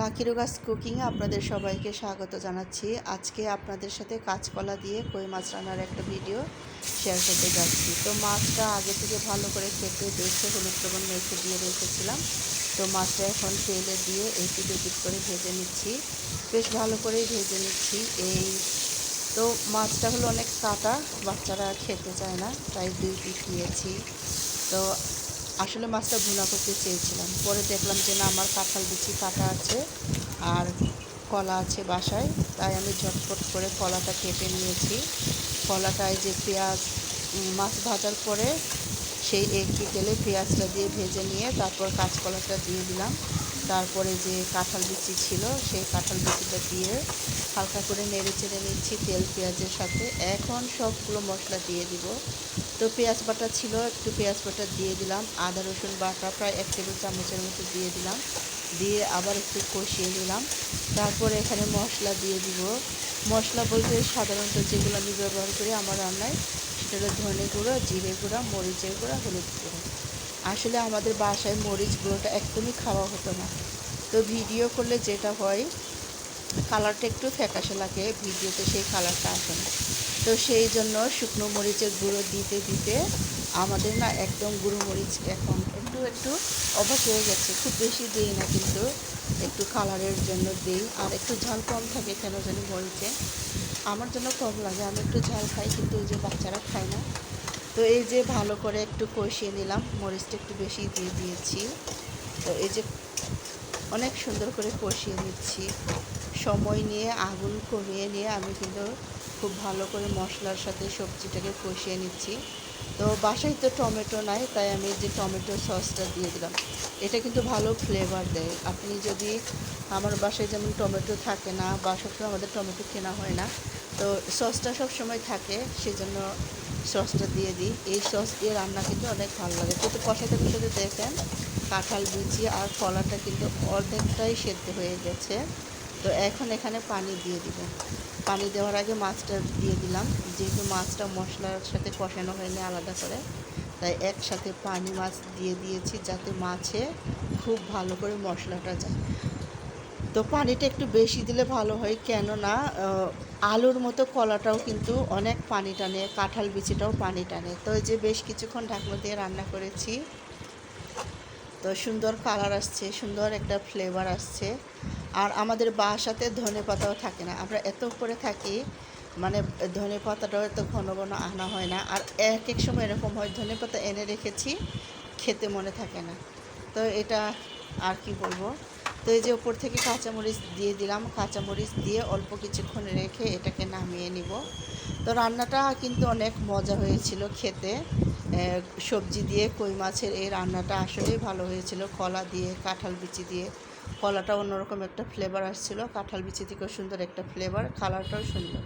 লাকিরু গাছ কুকিংয়ে আপনাদের সবাইকে স্বাগত জানাচ্ছি। আজকে আপনাদের সাথে কাঁচকলা দিয়ে কই মাছ রান্নার একটা ভিডিও শেয়ার করতে যাচ্ছি। তো মাছটা আগে থেকে ভালো করে কেটে দেখে হলুদ লবণ মেখে দিয়ে রেখেছিলাম। তো মাছটা এখন তেলে দিয়ে এই পিট পিট করে ভেজে নিচ্ছি। বেশ ভালো করেই ভেজে নিচ্ছি। এই তো মাছটা হলো অনেক কাটা, বাচ্চারা খেতে চায় না, তাই দুই পিট দিয়েছি তো আসলে মাছটা ভুনা করতে চেয়েছিলাম। পরে দেখলাম যে না, আমার কাঁঠাল বিচি কাটা আছে আর কলা আছে বাসায়। তাই আমি ঝটপট করে কলাটা কেটে নিয়েছি। কলাটায় যে পেঁয়াজ মাছ ভাজার পরে সেই একই তেলে পেঁয়াজটা দিয়ে ভেজে নিয়ে তারপর কাঁচকলাটা দিয়ে দিলাম। তারপরে যে কাঁঠাল বিচি ছিল, সেই কাঁঠাল বিচিটা দিয়ে হালকা করে নেড়ে চেড়ে নিচ্ছি তেল পেঁয়াজের সাথে। এখন সবগুলো মশলা দিয়ে দিব। তো পেঁয়াজ বাটা ছিল, একটু পেঁয়াজ বাটা দিয়ে দিলাম। আদা, রসুন বাটা প্রায় এক টেবিল চামচের মতো দিয়ে দিলাম। দিয়ে আবার একটু কষিয়ে নিলাম। তারপরে এখানে মশলা দিয়ে দিব। মশলা বলতে সাধারণত যেগুলো আমি ব্যবহার করি আমার রান্নায় সেটা ধনে গুঁড়ো, জিরে গুঁড়া, মরিচের গুঁড়া, হলুদ গুঁড়ো। আসলে আমাদের বাসায় মরিচ গুঁড়োটা একদমই খাওয়া হতো না। তো ভিডিও করলে যেটা হয়, কালারটা একটু ফ্যাকাশে লাগে, ভিডিওতে সেই কালারটা আসে না। তো সেই জন্য শুকনো মরিচের গুঁড়ো দিতে দিতে আমাদের না একদম গুঁড়ো মরিচ এখন একটু একটু অবাক হয়ে গেছে। খুব বেশি দিই না কিন্তু। একটু কালারের জন্য দিই, আর একটু ঝাল কম থাকে কেন জানি মরিচে আমার জন্য কম লাগে, আমি একটু ঝাল খাই, কিন্তু ওই যে বাচ্চারা খায় না। তো এই যে ভালো করে একটু কষিয়ে নিলাম, মরিচটা একটু বেশি দিয়ে দিয়েছি। তো এই যে অনেক সুন্দর করে কষিয়ে নিচ্ছি। সময় নিয়ে, আগুন কমিয়ে নিয়ে আমি কিন্তু খুব ভালো করে মশলার সাথে সবজিটাকে কষিয়ে নিচ্ছি। তো বাসায় তো টমেটো নাই, তাই আমি যে টমেটো সসটা দিয়ে দিলাম। এটা কিন্তু ভালো ফ্লেভার দেয়। আপনি যদি আমার বাসায় যেমন টমেটো থাকে না বা সবসময় আমাদের টমেটো কেনা হয় না, তো সসটা সব সময় থাকে, সেজন্য সসটা দিয়ে দিই। এই সস দিয়ে রান্না কিন্তু অনেক ভালো লাগে। কিন্তু কষাতে কষাতে দেখেন, কাঁঠাল বিচি আর কলাটা কিন্তু অর্ধেকটাই সেদ্ধ হয়ে গেছে। তো এখন এখানে পানি দিয়ে দিব। পানি দেওয়ার আগে মাছটা দিয়ে দিলাম। যেহেতু মাছটা মশলার সাথে কষানো হয়নি আলাদা করে, তাই একসাথে পানি মাছ দিয়ে দিয়েছি যাতে মাছে খুব ভালো করে মশলাটা যায়। তো পানিটা একটু বেশি দিলে ভালো হয়, কেননা আলুর মতো কলাটাও কিন্তু অনেক পানি টানে, কাঁঠাল বিচিটাও পানি টানে। তো যে বেশ কিছুক্ষণ ঢাকনা দিয়ে রান্না করেছি। তো সুন্দর কালার আসছে, সুন্দর একটা ফ্লেভার আসছে। আর আমাদের বাসাতে ধনে পাতাও থাকে না। আমরা এত করে থাকি মানে ধনে পাতাটাও এত ঘন ঘন আনা হয় না। আর এক এক সময় এরকম হয়, ধনে পাতা এনে রেখেছি, খেতে মনে থাকে না। তো এটা আর কি বলব? তো এই যে ওপর থেকে কাঁচামরিচ দিয়ে দিলাম। কাঁচামরিচ দিয়ে অল্প কিছুক্ষণ রেখে এটাকে নামিয়ে নিব। তো রান্নাটা কিন্তু অনেক মজা হয়েছিল খেতে। সবজি দিয়ে কই মাছের এই রান্নাটা আসলেই ভালো হয়েছিল। কলা দিয়ে, কাঁঠাল বিচি দিয়ে। কলাটা অন্যরকম একটা ফ্লেভার আসছিল। কাঁঠাল বিচি থেকেও সুন্দর একটা ফ্লেভার কালারটাও সুন্দর।